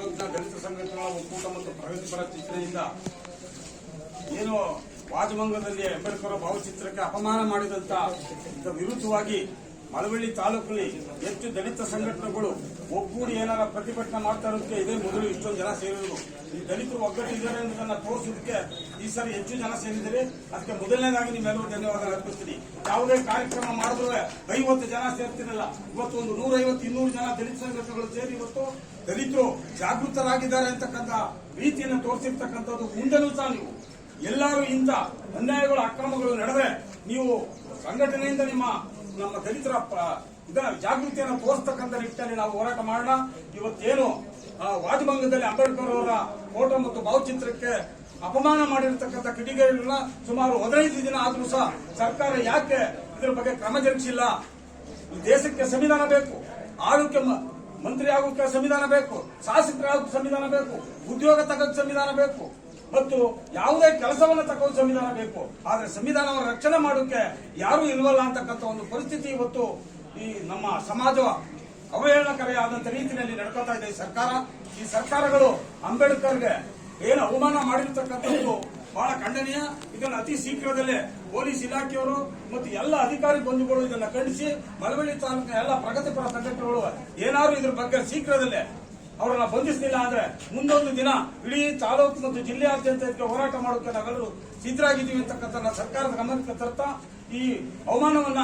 ತಾಲೂಕಿನ ದಲಿತ ಸಂಘಟನೆಗಳ ಒಕ್ಕೂಟ ಮತ್ತು ಪ್ರಗತಿಪರ ಚಿಂತನೆಯಿಂದ ಏನು ವಾಜಮಂಗದಲ್ಲಿ ಅಂಬೇಡ್ಕರ್ ಭಾವಚಿತ್ರಕ್ಕೆ ಅಪಮಾನ ಮಾಡಿದಂತ ವಿರುದ್ಧವಾಗಿ ಮಳವಳ್ಳಿ ತಾಲೂಕಲ್ಲಿ ಹೆಚ್ಚು ದಲಿತ ಸಂಘಟನೆಗಳು ಒಗ್ಗೂಡಿ ಏನಾರ ಪ್ರತಿಭಟನೆ ಮಾಡ್ತಾ ಇರೋದಕ್ಕೆ ಇದೇ ಮೊದಲು ಇಷ್ಟೊಂದು ಜನ ಸೇರಿದ್ರು ಈ ದಲಿತರು ಒಗ್ಗಟ್ಟಿದ್ದಾರೆ ಅನ್ನೋದನ್ನ ತೋರಿಸೋದಕ್ಕೆ ಈ ಸರಿ ಹೆಚ್ಚು ಜನ ಸೇರಿದ್ದೀರಿ. ಅದಕ್ಕೆ ಮೊದಲನೇದಾಗಿ ನಿಮ್ಮೆಲ್ಲರೂ ಧನ್ಯವಾದ ಅರ್ಪಿಸ್ತೀನಿ. ಯಾವುದೇ ಕಾರ್ಯಕ್ರಮ ಮಾಡಿದ್ರು ಐವತ್ತು ಜನ ಸೇರ್ತಿರಲ್ಲ. ಇವತ್ತು ಒಂದು ನೂರೈವತ್ತು, ಇನ್ನೂರು ಜನ ದಲಿತ ಸಂಘಟನೆಗಳು ಸೇರಿ ಇವತ್ತು ದಲಿತರು ಜಾಗೃತರಾಗಿದ್ದಾರೆ ಅಂತಕ್ಕಂಥ ರೀತಿಯನ್ನು ತೋರಿಸಿರ್ತಕ್ಕಂಥದ್ದು ಮುಂದೆನೂ ಸಹ ನೀವು. ಎಲ್ಲರೂ ಇಂಥ ಅನ್ಯಾಯಗಳು, ಅಕ್ರಮಗಳು ನಡೆದ್ರೆ ನೀವು ಸಂಘಟನೆಯಿಂದ ನಿಮ್ಮ ನಮ್ಮ ದಲಿತರ ಇದನ್ನ ಜಾಗೃತಿಯನ್ನು ತೋರಿಸ್ತಕ್ಕಂಥ ನಿಟ್ಟಿನಲ್ಲಿ ನಾವು ಹೋರಾಟ ಮಾಡೋಣ. ಇವತ್ತೇನು ವಾಜಭಂಗದಲ್ಲಿ ಅಂಬೇಡ್ಕರ್ ಅವರ ಫೋಟೋ ಮತ್ತು ಭಾವಚಿತ್ರಕ್ಕೆ ಅಪಮಾನ ಮಾಡಿರ್ತಕ್ಕಂಥ ಕಿಡಿಗೇಡಿಗಳನ್ನ ಸುಮಾರು ಹದಿನೈದು ದಿನ ಆದ್ರೂ ಸಹ ಸರ್ಕಾರ ಯಾಕೆ ಇದ್ರ ಬಗ್ಗೆ ಕ್ರಮ ಜರುಗಿಸಿಲ್ಲ? ಈ ದೇಶಕ್ಕೆ ಸಂವಿಧಾನ ಬೇಕು, ಆರೋಗ್ಯ ಮಂತ್ರಿ ಆಗೋಕೆ ಸಂವಿಧಾನ ಬೇಕು, ಶಾಸಕರಾಗೋಕೆ ಸಂವಿಧಾನ ಬೇಕು, ಉದ್ಯೋಗ ತಗೋಕ್ ಸಂವಿಧಾನ ಬೇಕು. ಮತ್ತು ಯಾವುದೇ ಕೆಲಸವನ್ನು ತಗೊಂಡು ಸಂವಿಧಾನ ಬೇಕು. ಆದ್ರೆ ಸಂವಿಧಾನವನ್ನು ರಕ್ಷಣೆ ಮಾಡೋಕೆ ಯಾರು ಇಲ್ವಲ್ಲ ಅಂತಕ್ಕಂಥ ಒಂದು ಪರಿಸ್ಥಿತಿ ಇವತ್ತು ಈ ನಮ್ಮ ಸಮಾಜ ಅವಹೇಳನಕಾರಿಯಾದಂತ ರೀತಿಯಲ್ಲಿ ನಡ್ಕೊತಾ ಇದೆ ಸರ್ಕಾರ. ಈ ಸರ್ಕಾರಗಳು ಅಂಬೇಡ್ಕರ್ಗೆ ಏನು ಅವಮಾನ ಮಾಡಿರ್ತಕ್ಕಂಥದ್ದು ಬಹಳ ಖಂಡನೀಯ. ಇದನ್ನು ಅತಿ ಶೀಘ್ರದಲ್ಲೇ ಪೊಲೀಸ್ ಇಲಾಖೆಯವರು ಮತ್ತು ಎಲ್ಲ ಅಧಿಕಾರಿ ಬಂಧುಗಳು ಇದನ್ನು ಖಂಡಿಸಿ ಮಳವಳ್ಳಿ ತಾಲೂಕಿನ ಎಲ್ಲ ಪ್ರಗತಿಪರ ಸಂಘಟನೆಗಳು ಏನಾದ್ರು ಇದ್ರ ಬಗ್ಗೆ ಶೀಘ್ರದಲ್ಲೇ ಅವರನ್ನ ಬಂಧಿಸಲಿಲ್ಲ ಅಂದ್ರೆ ಮುಂದೊಂದು ದಿನ ಇಡೀ ತಾಲೂಕು ಮತ್ತು ಜಿಲ್ಲೆಯಾದ್ಯಂತ ಇದಕ್ಕೆ ಹೋರಾಟ ಮಾಡೋಕೆ ನಾವೆಲ್ಲರೂ ಸಿದ್ಧರಾಗಿದ್ದೀವಿ ಅಂತಕ್ಕಂಥ ಸರ್ಕಾರದ ಗಮನಕ್ಕೆ ತರ್ತಾ ಈ ಅವಮಾನವನ್ನ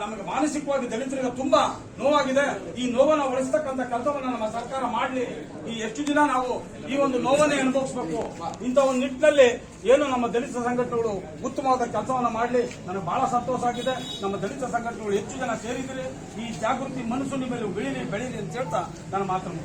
ನಮಗೆ ಮಾನಸಿಕವಾಗಿ ದಲಿತರಿಗೆ ತುಂಬಾ ನೋವಾಗಿದೆ. ಈ ನೋವನ್ನು ಒಳಿಸತಕ್ಕಂಥ ಕೆಲಸವನ್ನ ನಮ್ಮ ಸರ್ಕಾರ ಮಾಡಲಿ. ಈ ಎಷ್ಟು ದಿನ ನಾವು ಈ ಒಂದು ನೋವನ್ನೇ ಅನುಭವಿಸಬೇಕು? ಇಂಥ ಒಂದು ನಿಟ್ಟಿನಲ್ಲಿ ಏನು ನಮ್ಮ ದಲಿತ ಸಂಘಟನೆಗಳು ಉತ್ತಮವಾದ ಕೆಲಸವನ್ನ ಮಾಡಲಿ. ನನಗೆ ಬಹಳ ಸಂತೋಷ ಆಗಿದೆ. ನಮ್ಮ ದಲಿತ ಸಂಘಟನೆಗಳು ಹೆಚ್ಚು ಜನ ಸೇರಿದರೆ ಈ ಜಾಗೃತಿ ಮನಸ್ಸು ನಿಮ್ಮಲ್ಲಿ ಬೆಳೀಲಿ ಬೆಳೀಲಿ ಅಂತ ಹೇಳ್ತಾ ನಾನು ಮಾತನ್ನು